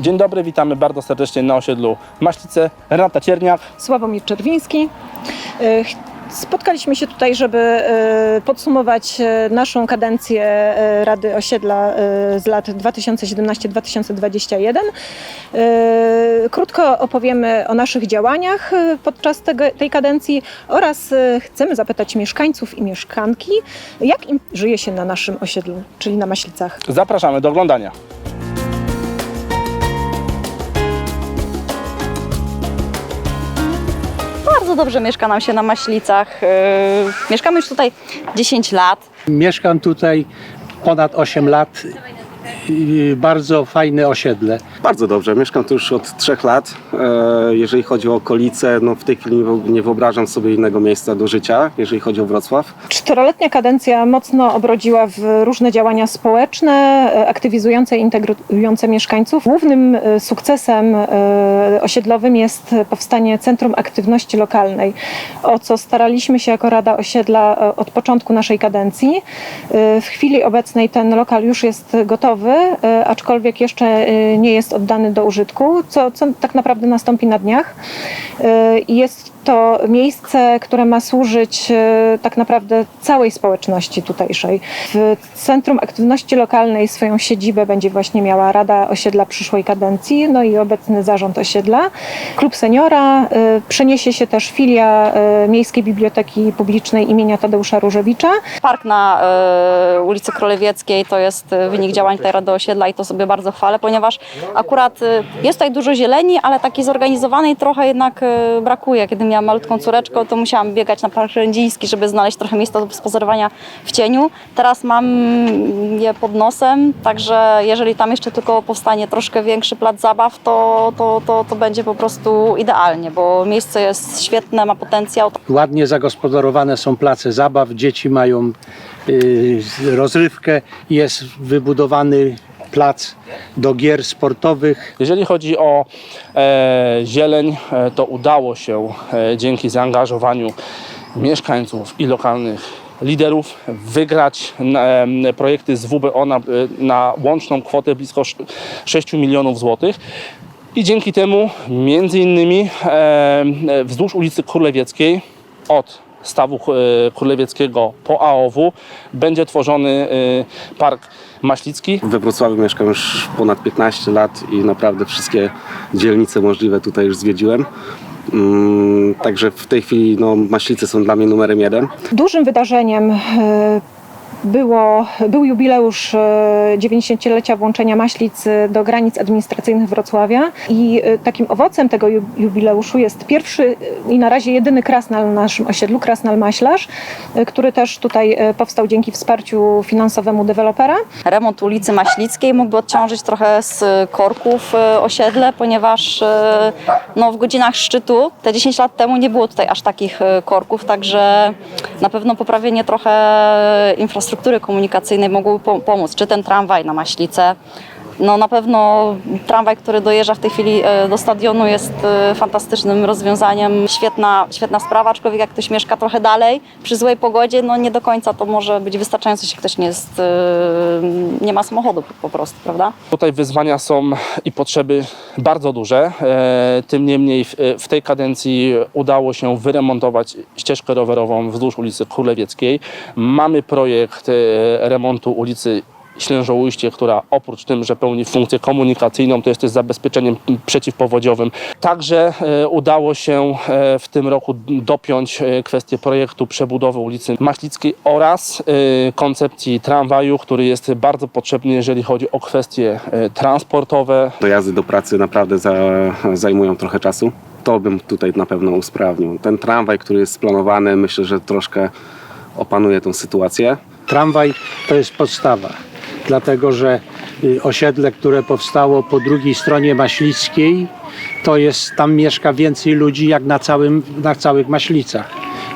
Dzień dobry, witamy bardzo serdecznie na osiedlu Maślice. Renata Cierniak. Sławomir Czerwiński. E, Spotkaliśmy się tutaj, żeby e, podsumować e, naszą kadencję Rady Osiedla z lat 2017-2021. E, Krótko opowiemy o naszych działaniach podczas tej kadencji oraz chcemy zapytać mieszkańców i mieszkanki, jak im żyje się na naszym osiedlu, czyli na Maślicach. Zapraszamy do oglądania. Bardzo dobrze mieszka nam się na Maślicach. Yy, Mieszkamy już tutaj 10 lat. Mieszkam tutaj ponad 8 lat. I Bardzo fajne osiedle. Bardzo dobrze, mieszkam tu już od trzech lat. E, Jeżeli chodzi o okolice, no w tej chwili nie wo- nie wyobrażam sobie innego miejsca do życia, jeżeli chodzi o Wrocław. Czteroletnia kadencja mocno obrodziła w różne działania społeczne, e, aktywizujące i integrujące mieszkańców. Głównym e, sukcesem e, osiedlowym jest powstanie Centrum Aktywności Lokalnej, o co staraliśmy się jako Rada Osiedla e, od początku naszej kadencji. E, W chwili obecnej ten lokal już jest gotowy, e, aczkolwiek jeszcze e, nie jest oddany do użytku, co, co tak naprawdę nastąpi na dniach. E, Jest to miejsce, które ma służyć e, tak naprawdę całej społeczności tutejszej. W Centrum Aktywności Lokalnej swoją siedzibę będzie właśnie miała Rada Osiedla przyszłej kadencji, no i obecny zarząd osiedla. Klub Seniora, e, przeniesie się też filia e, Miejskiej Biblioteki Publicznej imienia Tadeusza Różewicza. Park na ulicy Królewieckiej to jest wynik działań tej Rady Osiedla i to sobie bardzo chwalę, ponieważ akurat jest tutaj dużo zieleni, ale takiej zorganizowanej trochę jednak brakuje. Kiedy miałam malutką córeczkę, to musiałam biegać na Park Rędziński, żeby znaleźć trochę miejsca do spozorowania w cieniu. Teraz mam je pod nosem, także jeżeli tam jeszcze tylko powstanie troszkę większy plac zabaw, to, to, to, to będzie po prostu idealnie, bo miejsce jest świetne, ma potencjał. Ładnie zagospodarowane są place zabaw, dzieci mają y, rozrywkę, jest wybudowany plac do gier sportowych. Jeżeli chodzi o e, zieleń, e, to udało się e, dzięki zaangażowaniu mieszkańców i lokalnych liderów wygrać projekty z WBO na, na łączną kwotę blisko sz- 6 milionów złotych. I dzięki temu, między innymi e, wzdłuż ulicy Królewieckiej od stawu e, Królewieckiego po AOW będzie tworzony e, park Maślicki. We Wrocławiu mieszkam już ponad 15 lat i naprawdę wszystkie dzielnice możliwe tutaj już zwiedziłem. Mm, Także w tej chwili no, Maślice są dla mnie numerem jeden. Dużym wydarzeniem e, było, był jubileusz e, 90-lecia włączenia Maślic e, do granic administracyjnych Wrocławia i e, takim owocem tego ju- jubileuszu jest pierwszy e, i na razie jedyny krasnal na naszym osiedlu, krasnal Maślarz, e, który też tutaj e, powstał dzięki wsparciu finansowemu dewelopera. remont ulicy Maślickiej mógłby odciążyć trochę z korków e, osiedle, ponieważ e, no, w godzinach szczytu te 10 lat temu nie było tutaj aż takich e, korków, także na pewno poprawienie trochę infrastruktury komunikacyjnej mogłoby po- pomóc. Czy ten tramwaj na Maślicę. No na pewno tramwaj, który dojeżdża w tej chwili e, do stadionu jest e, fantastycznym rozwiązaniem. Świetna, świetna sprawa, aczkolwiek jak ktoś mieszka trochę dalej, przy złej pogodzie, no nie do końca to może być wystarczające, jeśli ktoś nie jest, e, nie ma samochodu po prostu, prawda? Tutaj wyzwania są i potrzeby bardzo duże. Tym niemniej w, tej kadencji udało się wyremontować ścieżkę rowerową wzdłuż ulicy Królewieckiej. Mamy projekt remontu ulicy Ślężoujście, która oprócz tym, że pełni funkcję komunikacyjną, to jest też zabezpieczeniem przeciwpowodziowym. Także e, udało się e, w tym roku dopiąć e, kwestię projektu przebudowy ulicy Maślickiej oraz koncepcji tramwaju, który jest bardzo potrzebny, jeżeli chodzi o kwestie transportowe. Dojazdy do pracy naprawdę za, zajmują trochę czasu. To bym tutaj na pewno usprawnił. Ten tramwaj, który jest splanowany, myślę, że troszkę opanuje tą sytuację. Tramwaj to jest podstawa, dlatego że y, osiedle, które powstało po drugiej stronie Maślickiej, to jest, tam mieszka więcej ludzi jak na, całym, na całych Maślicach.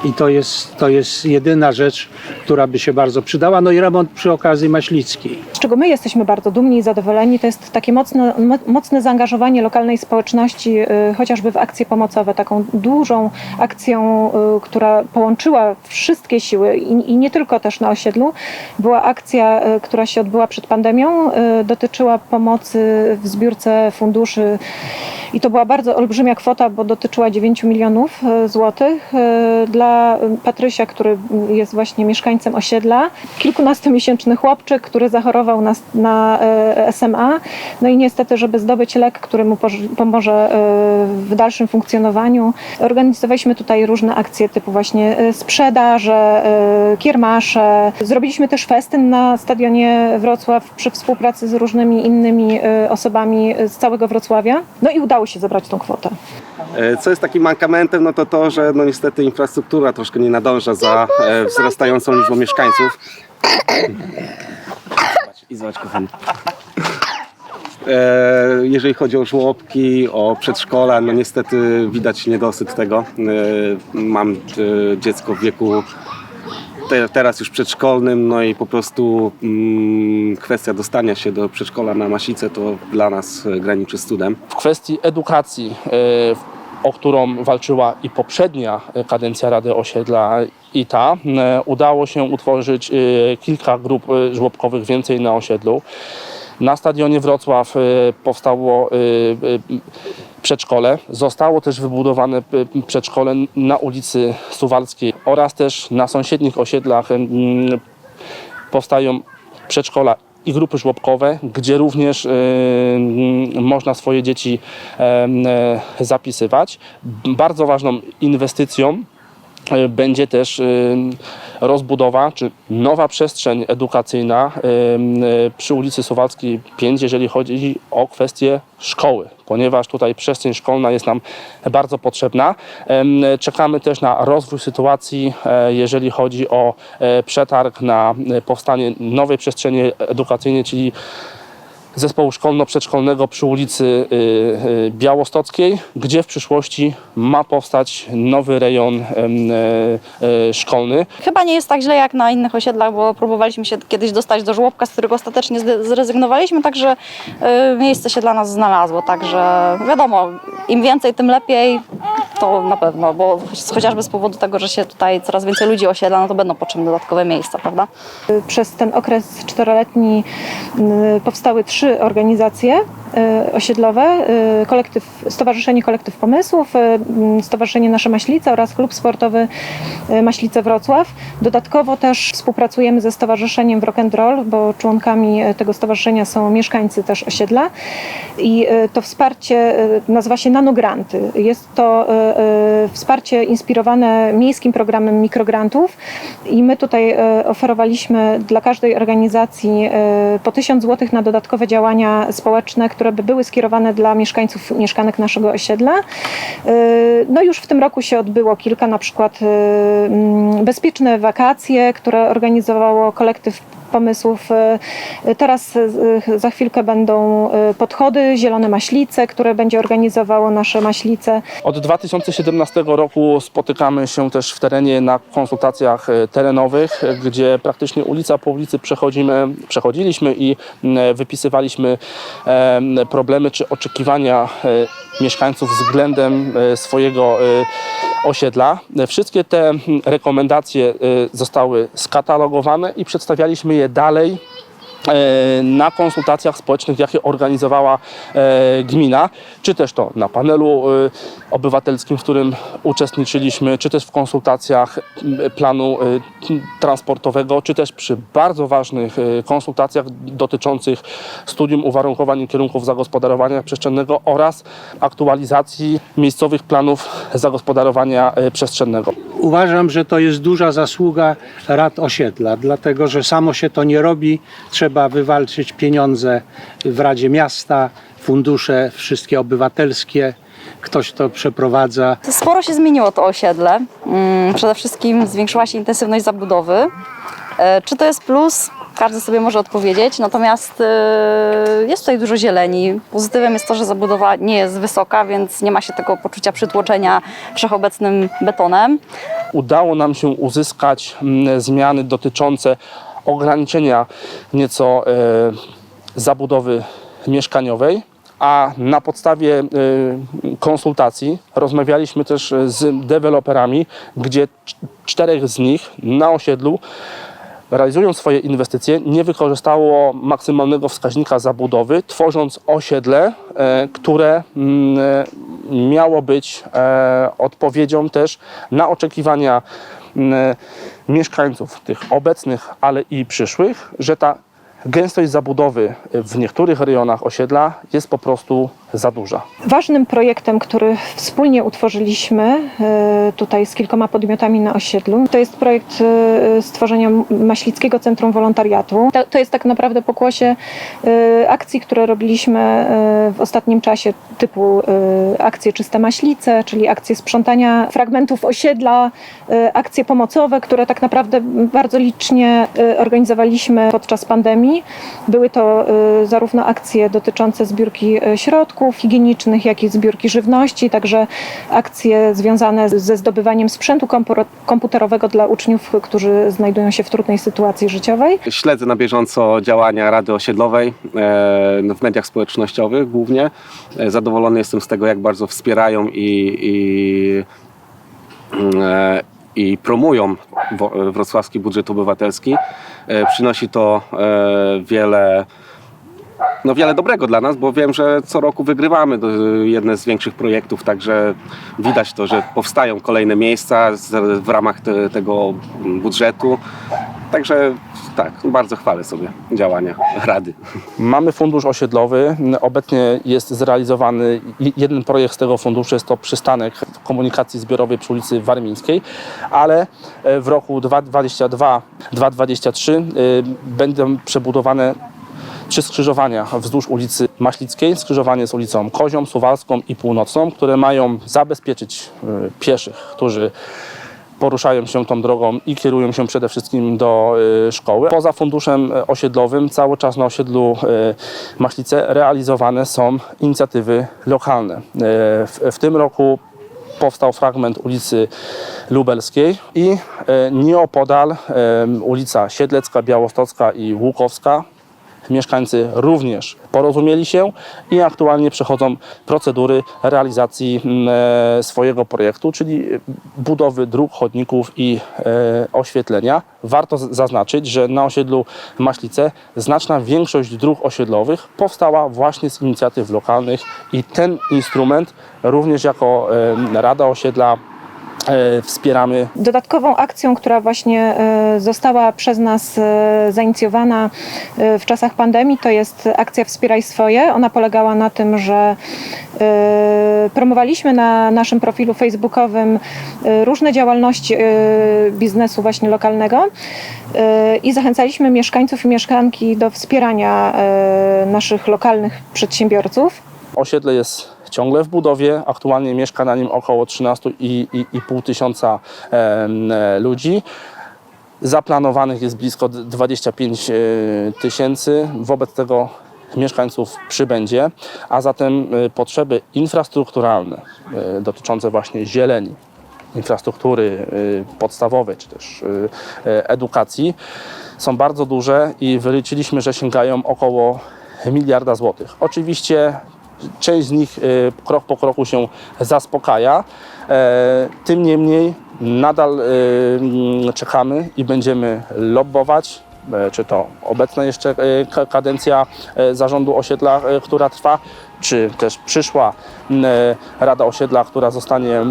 I to jest, to jest jedyna rzecz, która by się bardzo przydała. No i remont przy okazji Maślickiej. Z czego my jesteśmy bardzo dumni i zadowoleni, to jest takie mocne, mo- mocne zaangażowanie lokalnej społeczności, y, chociażby w akcje pomocowe. Taką dużą akcją, y, która połączyła wszystkie siły i, i nie tylko też na osiedlu, była akcja, y, która się odbyła przed pandemią, dotyczyła pomocy w zbiórce funduszy i to była bardzo olbrzymia kwota, bo dotyczyła 9 milionów y, złotych y, dla y, Patrysia, który jest właśnie mieszkańcem osiedla. Kilkunastomiesięczny chłopczyk, który zachorował na, na e, SMA. No i niestety, żeby zdobyć lek, który mu pomoże e, w dalszym funkcjonowaniu, organizowaliśmy tutaj różne akcje typu właśnie e, sprzedaże, e, kiermasze. Zrobiliśmy też festyn na stadionie Wrocław przy współpracy z różnymi innymi e, osobami z całego Wrocławia. No i udało się zebrać tą kwotę. E, Co jest takim mankamentem, no to to, że no niestety infrastruktura troszkę nie nadąża za e, wzrastającą liczbą mieszkańców. I zobacz, kochani. E, Jeżeli chodzi o żłobki, o przedszkola, no niestety widać niedosyt tego. E, Mam e, dziecko w wieku te, teraz już przedszkolnym, no i po prostu mm, kwestia dostania się do przedszkola na Masicę to dla nas e, graniczy z cudem. W kwestii edukacji, e, o którą walczyła i poprzednia e, kadencja Rady Osiedla i ta, udało się utworzyć kilka grup żłobkowych więcej na osiedlu. Na stadionie Wrocław powstało przedszkole. Zostało też wybudowane e, przedszkole na ulicy Suwalskiej oraz też na sąsiednich osiedlach powstają przedszkola i grupy żłobkowe, gdzie również m, można swoje dzieci e, zapisywać. Bardzo ważną inwestycją będzie też e, rozbudowa czy nowa przestrzeń edukacyjna e, e, przy ulicy Suwalskiej 5, jeżeli chodzi o kwestię szkoły, ponieważ tutaj przestrzeń szkolna jest nam bardzo potrzebna. Czekamy też na rozwój sytuacji, e, jeżeli chodzi o e, przetarg na e, powstanie nowej przestrzeni edukacyjnej, czyli zespołu szkolno-przedszkolnego przy ulicy y, y, Białostockiej, gdzie w przyszłości ma powstać nowy rejon e, e, szkolny. Chyba nie jest tak źle jak na innych osiedlach, bo próbowaliśmy się kiedyś dostać do żłobka, z którego ostatecznie zrezygnowaliśmy, także y, miejsce się dla nas znalazło. Także wiadomo, im więcej, tym lepiej. To na pewno, bo chociażby z powodu tego, że się tutaj coraz więcej ludzi osiedla, no to będą potrzebne dodatkowe miejsca, prawda? Przez ten okres czteroletni powstały trzy organizacje y, osiedlowe, y, kolektyw, Stowarzyszenie Kolektyw Pomysłów, mm, Stowarzyszenie Nasze Maślice oraz Klub Sportowy Maślice Wrocław. Dodatkowo też współpracujemy ze Stowarzyszeniem Rock and Roll, bo członkami tego stowarzyszenia są mieszkańcy też osiedla i to wsparcie nazywa się Nanogranty. Jest to wsparcie inspirowane miejskim programem mikrograntów i my tutaj oferowaliśmy dla każdej organizacji po 1000 zł na dodatkowe działania społeczne, które by były skierowane dla mieszkańców mieszkanek naszego osiedla. Y, No już w tym roku się odbyło kilka, na przykład y, mm, bezpieczne wakacje, które organizowało kolektyw pomysłów. Y, Teraz y, za chwilkę będą y, podchody, zielone maślice, które będzie organizowało nasze maślice. Od 2017 roku spotykamy się też w terenie na konsultacjach e, terenowych, e, gdzie praktycznie ulica po ulicy przechodzimy, przechodziliśmy i wypisywaliśmy e, problemy czy oczekiwania e, mieszkańców względem e, swojego e, osiedla. E, Wszystkie te rekomendacje e, zostały skatalogowane i przedstawialiśmy je dalej na konsultacjach społecznych, jakie organizowała e, gmina, czy też to na panelu e, obywatelskim, w którym uczestniczyliśmy, czy też w konsultacjach planu e, transportowego, czy też przy bardzo ważnych e, konsultacjach dotyczących studium uwarunkowań i kierunków zagospodarowania przestrzennego oraz aktualizacji miejscowych planów zagospodarowania e, przestrzennego. Uważam, że to jest duża zasługa rad osiedla, dlatego że samo się to nie robi. Trzeba wywalczyć pieniądze w Radzie Miasta, fundusze wszystkie obywatelskie. Ktoś to przeprowadza. Sporo się zmieniło to osiedle. Mm, Przede wszystkim zwiększyła się intensywność zabudowy. E, Czy to jest plus? każdy sobie może odpowiedzieć. Natomiast y, jest tutaj dużo zieleni. Pozytywem jest to, że zabudowa nie jest wysoka, więc nie ma się tego poczucia przytłoczenia wszechobecnym betonem. Udało nam się uzyskać mm, zmiany dotyczące ograniczenia nieco e, zabudowy mieszkaniowej. A na podstawie e, konsultacji rozmawialiśmy też z deweloperami, gdzie cz- czterech z nich na osiedlu realizując swoje inwestycje, nie wykorzystało maksymalnego wskaźnika zabudowy, tworząc osiedle, e, które mm, e, miało być e, odpowiedzią też na oczekiwania mieszkańców, tych obecnych, ale i przyszłych, że ta gęstość zabudowy w niektórych rejonach osiedla jest po prostu za duża. Ważnym projektem, który wspólnie utworzyliśmy e, tutaj z kilkoma podmiotami na osiedlu, to jest projekt e, stworzenia Maślickiego Centrum Wolontariatu. To, to jest tak naprawdę pokłosie e, akcji, które robiliśmy w ostatnim czasie, typu akcje Czyste Maślice, czyli akcje sprzątania fragmentów osiedla, akcje pomocowe, które tak naprawdę bardzo licznie organizowaliśmy podczas pandemii. Były to zarówno akcje dotyczące zbiórki e, środków higienicznych, jak i zbiórki żywności, także akcje związane ze zdobywaniem sprzętu komputerowego dla uczniów, którzy znajdują się w trudnej sytuacji życiowej. Śledzę na bieżąco działania Rady Osiedlowej e, w mediach społecznościowych głównie. E, Zadowolony jestem z tego, jak bardzo wspierają i, i, e, i promują wrocławski budżet obywatelski. Przynosi to wiele no wiele dobrego dla nas, bo wiem, że co roku wygrywamy jedne z większych projektów, także widać to, że powstają kolejne miejsca w ramach te, tego budżetu. Także tak, bardzo chwalę sobie działania Rady. Mamy fundusz osiedlowy. Obecnie jest zrealizowany jeden projekt z tego funduszu, jest to przystanek komunikacji zbiorowej przy ulicy Warmińskiej, ale e, w roku 2022-2023 będą przebudowane trzy skrzyżowania wzdłuż ulicy Maślickiej, skrzyżowanie z ulicą Kozią, Suwalską i Północną, które mają zabezpieczyć e, pieszych, którzy poruszają się tą drogą i kierują się przede wszystkim do y, szkoły. Poza funduszem y, osiedlowym cały czas na osiedlu y, Maślice realizowane są inicjatywy lokalne. Y, w, tym roku powstał fragment ulicy Lubelskiej i y, nieopodal y, ulica Siedlecka, Białostocka i Łukowska Mieszkańcy również porozumieli się i aktualnie przechodzą procedury realizacji mm, e, swojego projektu, czyli budowy dróg, chodników i e, oświetlenia. Warto zaznaczyć, że na osiedlu Maślice znaczna większość dróg osiedlowych powstała właśnie z inicjatyw lokalnych i ten instrument również jako e, Rada Osiedla wspieramy Dodatkową akcją, która właśnie e, została przez nas e, zainicjowana e, w czasach pandemii, to jest akcja Wspieraj swoje. Ona polegała na tym, że e, promowaliśmy na naszym profilu facebookowym e, różne działalności e, biznesu właśnie lokalnego e, i zachęcaliśmy mieszkańców i mieszkanki do wspierania e, naszych lokalnych przedsiębiorców. Osiedle jest ciągle w budowie. Aktualnie mieszka na nim około 13,5 tysiąca e, ludzi. Zaplanowanych jest blisko d- 25 e, tysięcy. Wobec tego mieszkańców przybędzie, a zatem e, potrzeby infrastrukturalne dotyczące właśnie zieleni, infrastruktury podstawowej czy też edukacji są bardzo duże i wyliczyliśmy, że sięgają około miliarda złotych. Oczywiście część z nich y, krok po kroku się zaspokaja. E, Tym niemniej nadal y, mm, czekamy i będziemy lobbować, e, czy to obecna jeszcze e, ka- kadencja e, zarządu osiedla, e, która trwa, czy też przyszła e, Rada Osiedla, która zostanie e,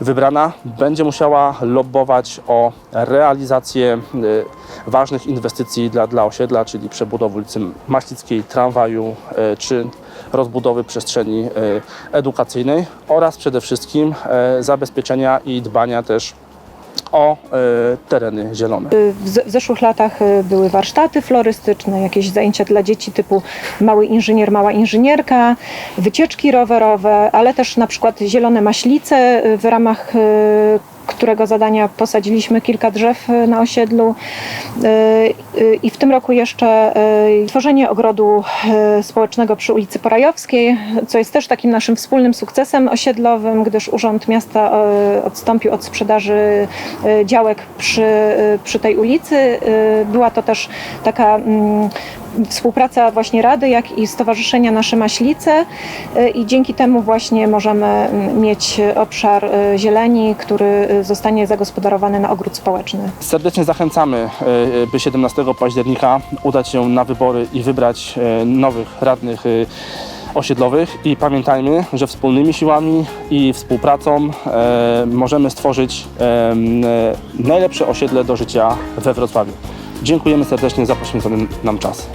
wybrana, będzie musiała lobbować o realizację y, ważnych inwestycji dla, dla osiedla, czyli przebudowy ulicy Maślickiej, tramwaju y, czy rozbudowy przestrzeni y, edukacyjnej oraz przede wszystkim zabezpieczenia i dbania też o y, tereny zielone. W, z- w zeszłych latach y, były warsztaty florystyczne, jakieś zajęcia dla dzieci typu mały inżynier, mała inżynierka, wycieczki rowerowe, ale też na przykład zielone maślice, y, w ramach y, którego zadania posadziliśmy kilka drzew y, na osiedlu. Y, y, i w tym roku jeszcze tworzenie ogrodu społecznego przy ulicy Porajowskiej, co jest też takim naszym wspólnym sukcesem osiedlowym, gdyż Urząd Miasta odstąpił od sprzedaży działek przy, przy tej ulicy. Była to też taka mm, współpraca właśnie Rady, jak i Stowarzyszenia Nasze Maślice y, i dzięki temu właśnie możemy mm, mieć obszar y, zieleni, który y, zostanie zagospodarowany na ogród społeczny. Serdecznie zachęcamy, by 17 października udać się na wybory i wybrać nowych radnych osiedlowych i pamiętajmy, że wspólnymi siłami i współpracą e, możemy stworzyć e, najlepsze osiedle do życia we Wrocławiu. Dziękujemy serdecznie za poświęcony nam czas.